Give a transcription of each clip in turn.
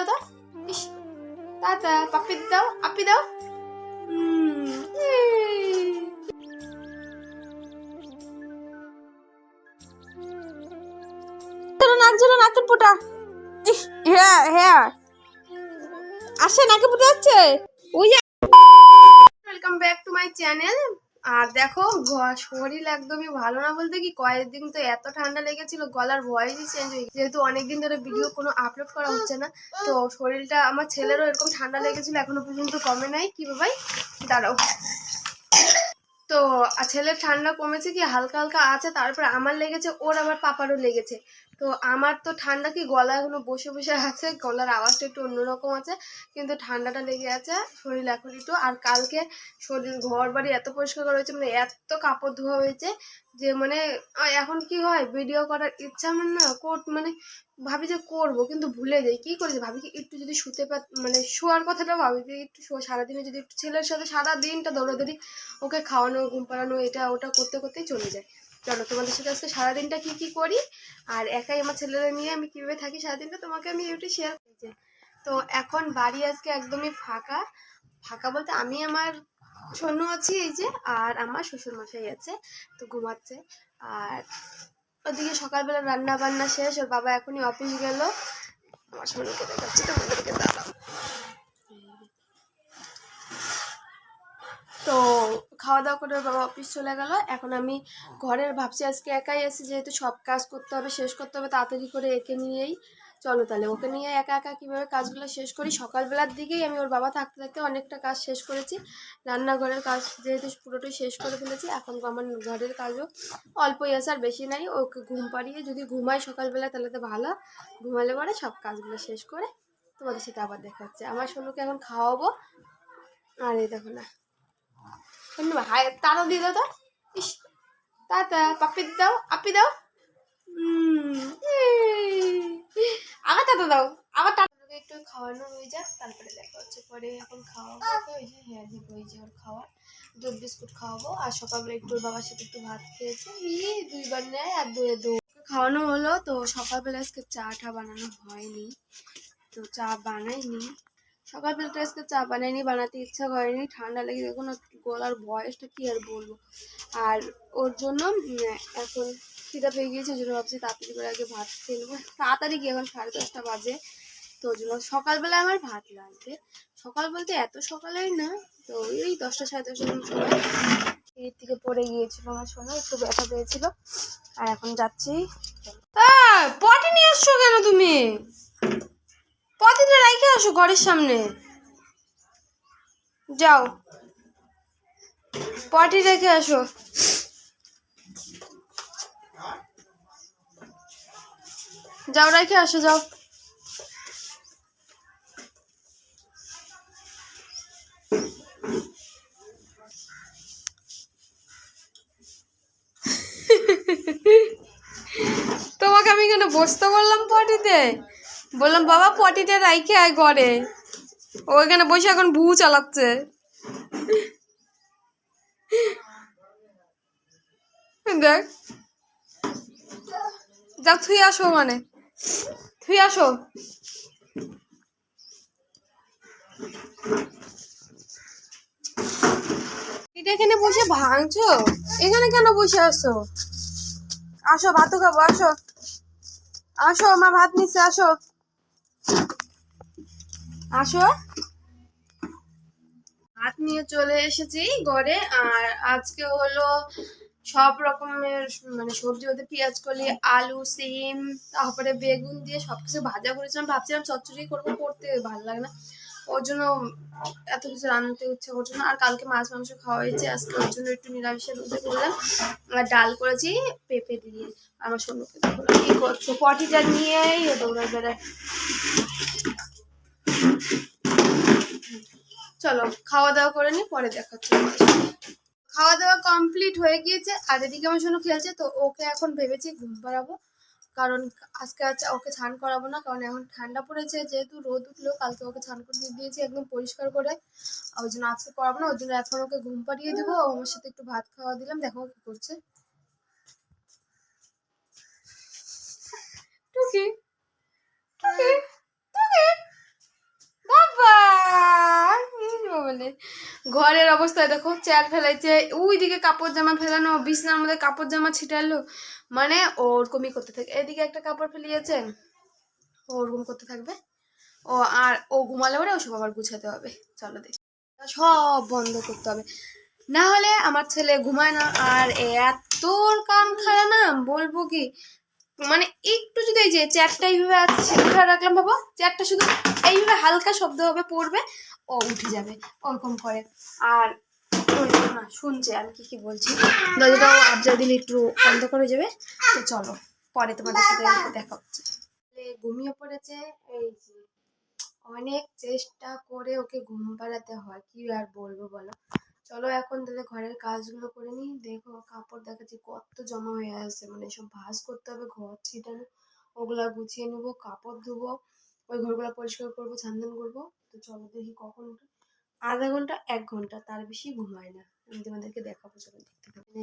দাও তো ইস তাতা পাপ্পি দাও আপি দাও নাক নাকের পোটা। হ্যাঁ হ্যাঁ আসে নাকে ফুটে যাচ্ছে। ওই welcome back to my channel আর দেখো শরীর একদমই ভালো না বলতে কি কয়েকদিন তো এত ঠান্ডা লেগেছিল, গলার ভয়েসই চেঞ্জ হয়ে যেহেতু অনেকদিন ধরে ভিডিও কোনো আপলোড করা হচ্ছে না, তো শরীরটা, আমার ছেলেরও এরকম ঠান্ডা লেগেছিল, এখনও পর্যন্ত কমে নাই। কি ভাই দাঁড়াও। তো ছেলের ঠান্ডা কমেছে কি, হালকা হালকা আছে, তারপর আমার লেগেছে, ওর আমার পাপারও লেগেছে। তো আমার তো ঠান্ডা কি গলা এখনও বসে বসে আছে? গলার আওয়াজটা একটু অন্যরকম আছে, কিন্তু ঠান্ডাটা লেগে আছে, শরীর এখন একটু, আর কালকে শরীর ঘর বাড়ি এত পরিষ্কার করা হয়েছে মানে এত কাপড় ধোয়া হয়েছে যে মানে এখন কি হয়? ভিডিও করার ইচ্ছা মানে না, কোট মানে ভাবি যে করব, কিন্তু ভুলে যাই। কি করেছি? ভাবি কি একটু যদি শুতে পার মানে শোয়ার কথাটা ভাবি যে একটু শোয়া, সারাদিনে যদি একটু ছেলের সাথে সারা দিনটা দৌড়াদৌড়ি, ওকে খাওয়ানো, ঘুম পাড়ানো, এটা ওটা করতে করতেই চলে যায়। চলো তোমাদের সাথে আজকে সারাদিনটা কি কি করি? আর একাই আমার ছেলেদের নিয়ে আমি কীভাবে থাকি সারাদিনটা তোমাকে আমি একটু শেয়ার করছি তো এখন বাড়ি আজকে একদমই ফাঁকা। ফাঁকা বলতে আমি আমার সোনু আছি এই যে, আর আমার শ্বশুর মশাই আছে, তো ঘুমাচ্ছে। আর ওদিকে সকালবেলা রান্না বান্না শেষ, ওর বাবা এখনই অফিস গেল। আমার সোনুকে দেখাচ্ছি, তোমাদেরকে দাঁড়াও তো খাওয়া দাওয়া করে বাবা অফিস চলে গেল। এখন আমি ঘরের ভাবছি আজকে একাই আছি, যেহেতু সব কাজ করতে হবে, শেষ করতে হবে, তাড়াতাড়ি করে একে নিয়েই চলো তাহলে। ওকে নিয়ে একা একা কীভাবে কাজগুলো শেষ করি? সকালবেলার দিকেই আমি ওর বাবা থাকতে থাকতে অনেকটা কাজ শেষ করেছি। রান্নাঘরের কাজ যেহেতু পুরোটাই শেষ করে ফেলেছি, এখন আমার ঘরের কাজও অল্পই আছে, আর বেশি নাই। ওকে ঘুম পাড়িয়ে যদি ঘুমাই সকালবেলা, তাহলে তো ভালো। ঘুমালে পরে সব কাজগুলো শেষ করে তোমাদের সাথে আবার দেখা হচ্ছে আমার সোনুকে এখন খাওয়াবো। আর এই দেখো না। শোনো হাই তারা দিয়ে দাও তো। ইস তাতা পাপ্পি দাও আপি দাও। এই। আবার তাতা দাও আবার তাতাকে একটু খাওয়ানো হয়ে যাক তারপরে দেখা হচ্ছে পরে এখন খাওয়াবো ওকে, ওই যে হ্যাঁ দিব ওই যে ওর খাওয়া। দুধ বিস্কুট খাওয়াবো। আর সকালবেলা একটু বাবার সাথে একটু ভাত খেয়েছে। ই দুইবার নেয় আর দুয়ে দু। খাওয়ানো হলো তো সকালবেলা আজকে চাটা বানানো হয়নি। তো চা বানাইনি। সকালবেলা তো আজকে চা বানাইনি, বানাতে ইচ্ছা করেনি, ঠান্ডা লেগে দেখুন গলার বয়সটা কি আর বলব? আর ওর জন্য এখন খিদা পেয়ে গিয়েছে জন্য ভাবছি তাড়াতাড়ি করে আগে ভাত খেয়ে নেব। তাড়াতাড়ি কি এখন সাড়ে দশটা বাজে, তো ওই জন্য সকালবেলা আমার ভাত লাগবে। সকাল বলতে এত সকালেই না, তো ওই দশটা সাড়ে দশটার সময়। এর থেকে পড়ে গিয়েছিল আমার সময় একটু ব্যথা পেয়েছিল, আর এখন যাচ্ছি। পটি নিয়ে আসছো কেন তুমি? পটিটা রেখে আসো ঘরের সামনে? যাও। পটি রেখে আসো। যাও রেখে আসো, যাও। তোমাকে আমি কেন বসতে বললাম পটিতে? বললাম, বাবা পটিতে রাইখে আয় ঘরে। ও এখানে বসে এখন ভু চালাচ্ছে। দেখ। যাও তুই আসো মানে তুই আসো। এটা এখানে বসে ভাঙছো? এখানে কেন বসে আসো আসো, ভাতও খাব, আসো। আসো, মা, ভাত নিচ্ছে, আসো। আসো। ভাত নিয়ে চলে এসেছি ঘরে, আর আজকে হলো সব রকমের মানে সবজি বলতে পেঁয়াজ কলি, আলু, সিম, তারপরে বেগুন দিয়ে সবকিছু ভাজা করেছিলাম। ভাবছিলাম চচ্চড়ি করব, করতে ভালো লাগে না। ওর জন্য এত কিছু রান্নাতে ইচ্ছে করছে না আর কালকে মাছ মাংস খাওয়া হয়েছে আজকে ওর জন্য একটু নিরামিষের মধ্যে করলাম আর ডাল করেছি পেঁপে দিয়ে আমার না কি করছে? পটিটা নিয়েই ও দৌড়ায় বেড়ায় চলো খাওয়া দাওয়া করে নি পরে দেখাচ্ছি খাওয়া দাওয়া কমপ্লিট হয়ে গিয়েছে আর এদিকে আমার জন্য খেলছে তো ওকে এখন ভেবেছি ঘুম পাড়াবো। কারণ আজকে আজ ওকে স্নান করাবো না, কারণ এখন ঠান্ডা পড়েছে, যেহেতু রোদ উঠল কালকে ওকে স্নান করে দিয়ে দিয়েছি, একদম পরিষ্কার করে। ওই জন্য আজকে করাবো না, ওই জন্য এখন ওকে ঘুম পাড়িয়ে দেবো আমার সাথে একটু ভাত খাওয়া দিলাম, দেখো কি করছে। টুকি টুকি। বলে ঘরের অবস্থা দেখো, চেয়ার ফেলাইছে ওই দিকে কাপড় জামা ফেলানো, বিছনার মধ্যে কাপড় জামা ছিটালো মানে ওরকমই করতে থাকে এদিকে একটা কাপড় ফেলিয়েছে ওরকম করতে থাকবে। ও আর ও ঘুমালে পরে ওসব আবার গুছাতে হবে। চলো দেখি। সব বন্ধ করতে হবে। না হলে আমার ছেলে ঘুমায় না, আর এত কান খাড়া না, বলব কি? মানে একটু যদি এই যে চেয়ারটা এইভাবে আছে রাখলাম বাবা। চেয়ারটা শুধু এইভাবে হালকা শব্দ হবে পড়বে, ও উঠে যাবে, ওরকম করে। আর শুনছে আমি কি কি বলছি। দরজাটাও আবজা দিলে একটু বন্ধ করে যাবে। তো চলো, পরে তোমাদের সাথে দেখা হচ্ছে। ঘুমিয়ে পড়েছে, এই যে, অনেক চেষ্টা করে ওকে ঘুম পাড়াতে হয়, কি আর বলব বলো। চলো এখন তাহলে ঘরের কাজগুলো করে নিই, দেখো কাপড় দেখাচ্ছি, কত জমা হয়ে আছে মানে সব ভাঁজ করতে হবে, ঘর ছিটানো, ওগুলা গুছিয়ে নেব, কাপড় ধুবো। ওই ঘরগুলো পরিষ্কার করব ছান্দন করব। তো চলো দেখি কখন উঠে আধা ঘণ্টা, এক ঘণ্টা, তার বেশি ঘুমায় না। আমি তোমাদেরকে দেখাবো, চলো দেখতে থাকবে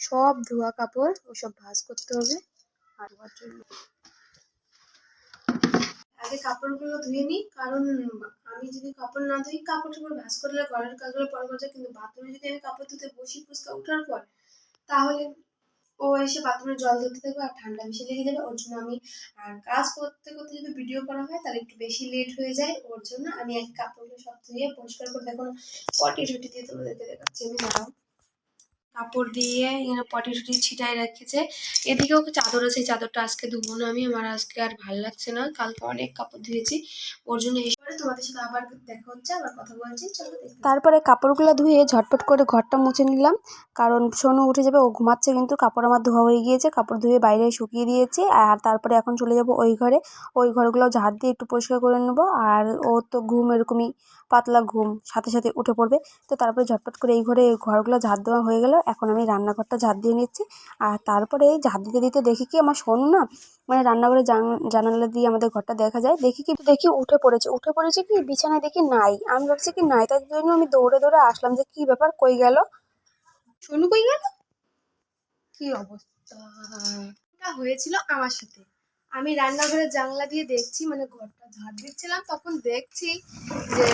সব ধোয়া কাপড়, ওসব ভাঁজ করতে হবে। আর ধোয়ার জন্য আগে কাপড়গুলো ধুয়ে নিই, কারণ আমি যদি কাপড় না ধুই, কাপড় টাপড় ভাঁজ করলে ঘরের কাজগুলো পরে যায়। কিন্তু বাথরুমে যদি আমি কাপড় ধুতে বসি ফুচকা ওঠার পর, তাহলে ও এসে বাথরুমে জল ধরতে থাকবে আর ঠান্ডা বেশি লেগে যাবে ওর জন্য আমি, আর কাজ করতে করতে যদি ভিডিও করা হয়, তাহলে একটু বেশি লেট হয়ে যায়। ওর জন্য আমি এক কাপড়গুলো সব ধুয়ে পরিষ্কার করে দেখুন পটি টটি দিয়ে তোমাদেরকে দেখাচ্ছি। আমি দাঁড়াও কাপড় দিয়ে এখানে পটি টটি ছিটাই রেখেছে। এদিকেও চাদর আছে চাদরটা আজকে ধুবো না আমি, আমার আজকে আর ভালো লাগছে না, কালকে অনেক কাপড় ধুয়েছি, ওর জন্য এসে তোমাদের সাথে আবার দেখা হচ্ছে, আবার কথা বলছি, চলো তারপরে কাপড়গুলো ধুয়ে ঝটপট করে ঘরটা মুছে নিলাম, কারণ সোনু উঠে যাবে, ও ঘুমাচ্ছে কিন্তু কাপড় আমার ধোয়া হয়ে গিয়েছে, কাপড় ধুয়ে বাইরে শুকিয়ে দিয়েছি, আর তারপরে এখন চলে যাব ওই ঘরে, ওই ঘরগুলো ঝাড় দিয়ে একটু পরিষ্কার করে নেব, আর ও তো ঘুম এরকমই পাতলা ঘুম, সাথে সাথে উঠে পড়বে। তো তারপরে ঝটপট করে এই ঘরে ঘরগুলো ঝাড় দেওয়া হয়ে গেল। এখন আমি রান্নাঘরটা ঝাড় দিয়ে নিচ্ছি। আর তারপরে এই ঝাড় দিতে দিতে দেখি কি আমার সোনু না মানে রান্নাঘরে জান- জানালা দিয়ে আমাদের ঘরটা দেখা যায়। দেখি কি, দেখি উঠে পড়েছে। উঠে পড়েছে কি বিছানায় দেখি নাই। আমি ভাবছি কি নাই, তার জন্য আমি দৌড়ে দৌড়ে আসলাম যে কি ব্যাপার, কই গেল? সোনু কই গেল? কি অবস্থা? হয়েছিল আমার সাথে। আমি রান্নাঘরের জানলা দিয়ে দেখছি মানে ঘরটা ঝাড় দিচ্ছিলাম, তখন দেখছি যে,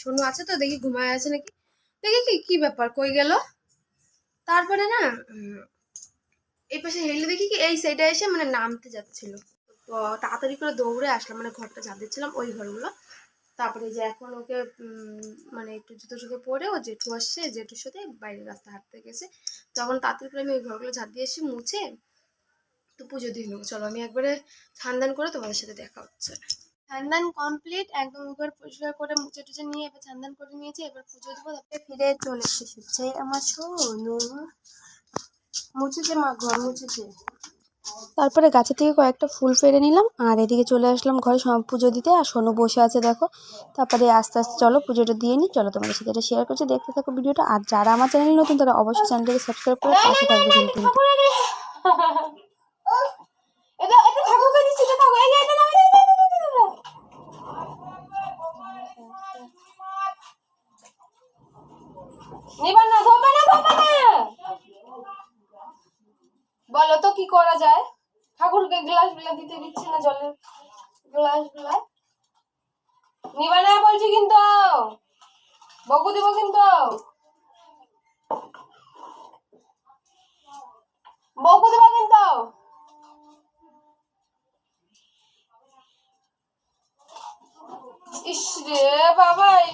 সোনু আছে তো, দেখি ঘুমায় আছে নাকি? দেখি কি কি ব্যাপার, কই গেল? তারপরে না এই পাশে হেলে দেখি কি, এই সাইডে এসে মানে নামতে যাচ্ছিল। তো তাড়াতাড়ি করে দৌড়ে আসলাম মানে ঘরটা ঝাড় দিচ্ছিলাম ওই ঘরগুলো। তারপরে যে এখন ওকে মানে একটু জুতো জুতো পরে ও জেঠু আসছে, জেঠুর সাথে বাইরের রাস্তা হাঁটতে গেছে। তখন তাড়াতাড়ি করে আমি ওই ঘরগুলো ঝাঁট দিয়ে এসে মুছে তো পুজো দিয়ে নেব। চলো আমি একবারে ছান্দান করে তোমাদের সাথে দেখা হচ্ছে। ছান্দান কমপ্লিট একদম ঘর পরিষ্কার করে মুছে টুচে নিয়ে এবার ছান্দান করে নিয়েছি এবার পুজো দেবো তারপরে ফিরে চলে এসেছি। এসেছে আমার শোনো মুছেছে মা ঘর মুছেছে। তারপরে গাছে থেকে কয়েকটা ফুল ফেরে নিলাম আর এদিকে চলে আসলাম ঘরে সব পুজো দিতে আর সোনু বসে আছে দেখো। তারপরে আস্তে আস্তে চলো পুজোটা দিয়ে নিই চলো তোমাদের সাথে এটা শেয়ার করছি দেখতে থাকো ভিডিওটা আর যারা আমার চ্যানেল নতুন তারা অবশ্যই চ্যানেলটাকে সাবস্ক্রাইব করে পাশে থাকবে কিন্তু। বলো তো, কি করা যায়? ঠাকুরকে গ্লাসগুলা দিতে দিচ্ছে না জলের গ্লাসগুলা? নিবা না, বলছি কিন্তু। বকু দিব কিন্তু। বকু দিব কিন্তু ইস রে বাবাই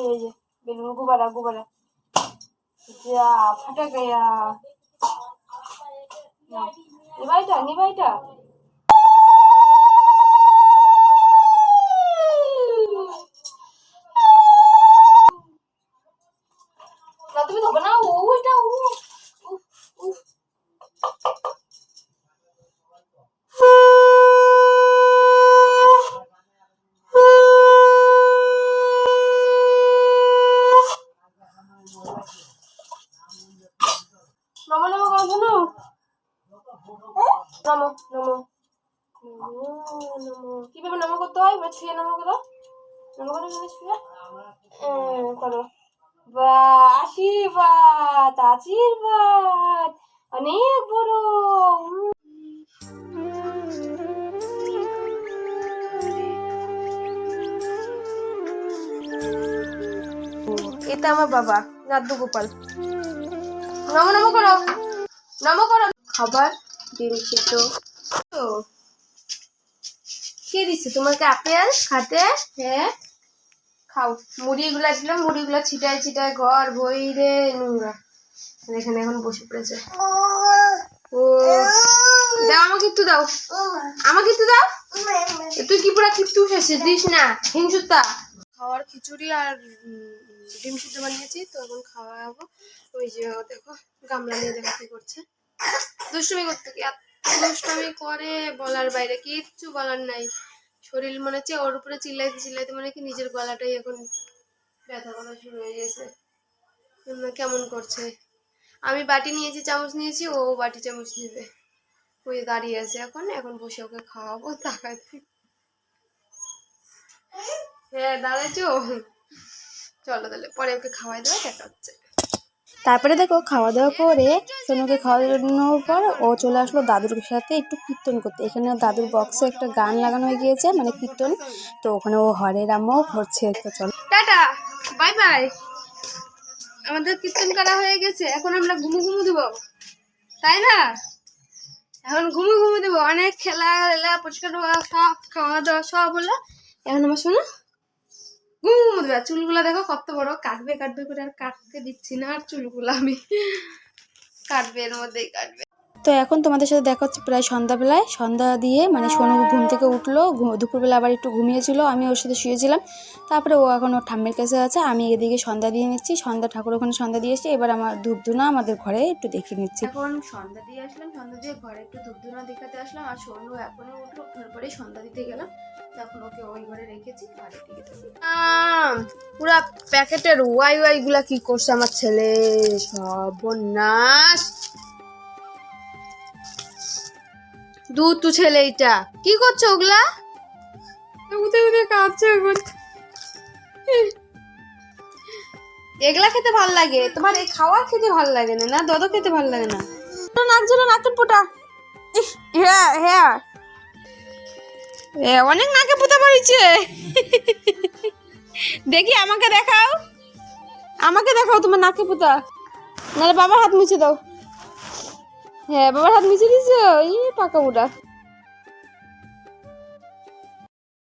এই যে, বেলুন গুবারা গুবারা। যা, ফাটা গয়া। নিবাইটা নিবাইটা। না, তুমি ধোবে না। ও। এবার ছুঁয়ে নমো করো নমো করো এভাবে ছুঁয়ে করো। বা আশীর্বাদ আশীর্বাদ অনেক বড়। এটা আমার বাবা নাদ্দু গোপাল নম নম করো। নম করো। খাবার, ডিম সিদ্ধ। কে দিচ্ছে। তোমাকে আপেল খাতে হ্যাঁ খাও। মুড়িগুলা দিলাম, মুড়িগুলা ছিটায় ছিটায় ঘর বই রে নোংরা এখানে এখন বসে পড়েছে। ও, দাও আমাকে একটু দাও। আমাকে একটু দাও। তুই কি পুরা কিপ্টু শেষে দিস না, হিংসুতা। খাওয়ার খিচুড়ি আর ডিম সিদ্ধ বানিয়েছি, তো এখন খাওয়া ওই যে দেখো, গামলা নিয়ে দেখো কি করছে। দুষ্টুমি করতে কি দুষ্টুমি করে বলার বাইরে, কিচ্ছু বলার নাই। শরীর মনে হচ্ছে ওর উপরে চিল্লাইতে চিল্লাইতে মানে কি নিজের গলাটাই এখন ব্যথা করা শুরু হয়ে গেছে। কেমন করছে? আমি বাটি নিয়েছি, চামচ নিয়েছি, ও বাটি চামচ নেবে। ওই দাঁড়িয়ে আছে এখন এখন বসে ওকে খাওয়াবো তাকাতে হ্যাঁ দাঁড়াইছো চলো তাহলে, পরে ওকে খাওয়াই দেওয়া দেখা হচ্ছে। তারপরে দেখো খাওয়া দাওয়া করে সোনুকে খাওয়ানোর পর ও চলে আসলো দাদুর সাথে একটু কীর্তন করতে। এখানে দাদুর বক্সে একটা গান লাগানো হয়ে গিয়েছে মানে কীর্তন। তো ওখানে ও হরে রামও ভরছে তো চলো। টাটা বাই বাই আমাদের কীর্তন করা হয়ে গেছে, এখন আমরা ঘুমু ঘুমু দেবো। তাই না? এখন ঘুমু ঘুমু দেবো। অনেক খেলা খেলা পরিষ্কার খাওয়া দাওয়া সব হলো। এখন আমার শোনো। চুলগুলো দেখো কত বড়। কাটবে কাটবে করে আর কাটতে দিচ্ছি না, আর চুলগুলা আমি কাটবে এর মধ্যেই কাটবে। তো এখন তোমাদের সাথে দেখা হচ্ছে প্রায় সন্ধ্যাবেলায়। সন্ধ্যা দিয়ে মানে সোনু ঘুম থেকে উঠল দুপুরবেলা আবার একটু ঘুমিয়েছিল আমি ওর সাথে শুয়েছিলাম। তারপরে ও এখন ওর ঠাম্মের কাছে আছে আমি এদিকে সন্ধ্যা দিয়ে নিচ্ছি। সন্ধ্যা ঠাকুর ওখানে সন্ধ্যা দিয়ে এসেছি এবার আমার ধূপ ধুনা আমাদের ঘরে একটু দেখে নিচ্ছি। এখন সন্ধ্যা দিয়ে আসলাম সন্ধ্যা দিয়ে ঘরে একটু ধূপধুনা দেখাতে আসলাম আর সোনু এখনও উঠল ওঠার পরে সন্ধ্যা দিতে গেলাম। তখন ওকে ওই ঘরে রেখেছি পুরা প্যাকেটের ওয়াই ওয়াই গুলা কি করছে আমার ছেলে? সর্বনাশ! দুধ তো ছেলে এইটা কি করছ ওগুলা? উদে উদে কাঁদছে এখন। এগুলা খেতে ভালো লাগে। তোমার এই খাওয়ার খেতে ভালো লাগে না না? দদ খেতে ভালো লাগে না। নাক ছিল নাকের পোটা হ্যাঁ হ্যাঁ অনেক নাকে পোতা পড়েছে দেখি আমাকে দেখাও। আমাকে দেখাও তোমার নাকে পোতা। নাহলে বাবা হাত মুছে দাও। হ্যাঁ বাবার হাত মিশে দিছো ই পাকা বুড়া